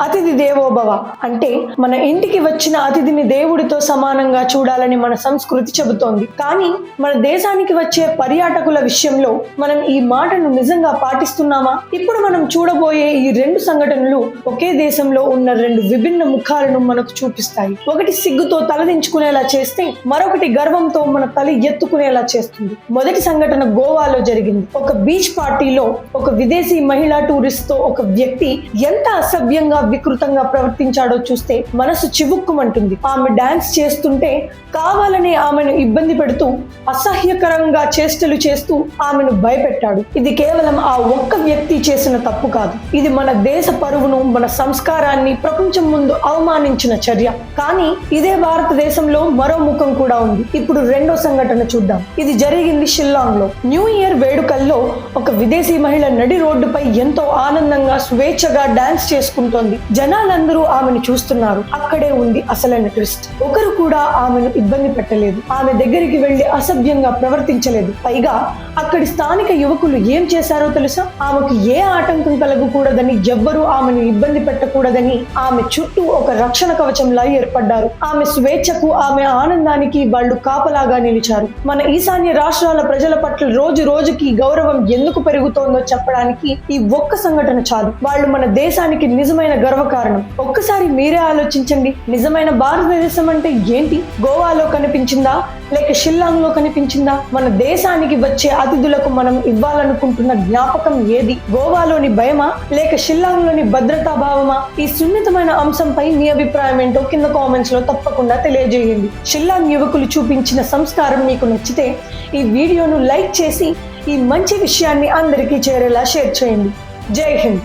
అతిథి దేవోభవ. అంటే మన ఇంటికి వచ్చిన అతిథిని దేవుడితో సమానంగా చూడాలని మన సంస్కృతి చెబుతోంది. కానీ మన దేశానికి వచ్చే పర్యాటకుల విషయంలో మనం ఈ మాటను నిజంగా పాటిస్తున్నామా? ఇప్పుడు మనం చూడబోయే ఈ రెండు సంఘటనలు ఒకే దేశంలో ఉన్న రెండు విభిన్న ముఖాలను మనకు చూపిస్తాయి. ఒకటి సిగ్గుతో తలదించుకునేలా చేస్తే మరొకటి గర్వంతో మన తల ఎత్తుకునేలా చేస్తుంది. మొదటి సంఘటన గోవాలో జరిగింది. ఒక బీచ్ పార్టీలో ఒక విదేశీ మహిళా టూరిస్ట్తో ఒక వ్యక్తి ఎంత అసభ్యంగా వికృతంగా ప్రవర్తించాడో చూస్తే మనసు చివుక్కుమంటుంది. ఆమె డాన్స్ చేస్తుంటే కావాలనే ఆమెను ఇబ్బంది పెడుతూ అసహ్యకరంగా చేష్టలు చేస్తూ ఆమెను భయపెట్టాడు. ఇది కేవలం ఆ ఒక్క వ్యక్తి చేసిన తప్పు కాదు. ఇది మన దేశ పరువును మన సంస్కారాన్ని ప్రపంచం ముందు అవమానించిన చర్య. కానీ ఇదే భారతదేశంలో మరో ముఖం కూడా ఉంది. ఇప్పుడు రెండో సంఘటన చూద్దాం. ఇది జరిగింది షిల్లాంగ్లో న్యూ ఇయర్ వేడుకల్లో ఒక విదేశీ మహిళ నడి రోడ్డుపై ఎంతో ఆనందంగా స్వేచ్ఛగా డాన్స్ చేసుకుంటోంది. జనాలందరూ ఆమెను చూస్తున్నారు. అక్కడే ఉంది అసలైన ట్విస్ట్. ఒకరు కూడా ఆమెను ఇబ్బంది పెట్టలేదు. ఆమె దగ్గరికి వెళ్ళి అసభ్యంగా ప్రవర్తించలేదు. పైగా అక్కడి స్థానిక యువకులు ఏం చేశారో తెలుసా? ఆమెకు ఏ ఆటంకం కలగకూడదని ఎవ్వరూ ఆమెను ఇబ్బంది పెట్టకూడదని ఆమె చుట్టూ ఒక రక్షణ కవచంలా ఏర్పడ్డారు. ఆమె స్వేచ్ఛకు ఆమె ఆనందానికి వాళ్ళు కాపలాగా నిలిచారు. మన ఈశాన్య రాష్ట్రాల ప్రజల పట్ల రోజు రోజుకి గౌరవం ఎందుకు పెరుగుతోందో చెప్పడానికి ఈ ఒక్క సంఘటన చాలు. వాళ్ళు మన దేశానికి నిజమైన గర్వకారణం. ఒక్కసారి మీరే ఆలోచించండి నిజమైన భారతదేశం అంటే ఏంటి? గోవాలో కనిపించిందా? లేక షిల్లాంగ్లో కనిపించిందా? మన దేశానికి వచ్చే అతిథులకు మనం ఇవ్వాలనుకుంటున్న జ్ఞాపకం ఏది? గోవాలోని భయమా? లేక షిల్లాంగ్లోని భద్రతా భావమా? ఈ సున్నితమైన అంశంపై మీ అభిప్రాయం ఏంటో కింద కామెంట్స్లో తప్పకుండా తెలియజేయండి. షిల్లాంగ్ యువకులు చూపించిన సంస్కారం మీకు నచ్చితే ఈ వీడియోను లైక్ చేసి ఈ మంచి విషయాన్ని అందరికీ చేరేలా షేర్ చేయండి. జై హింద్!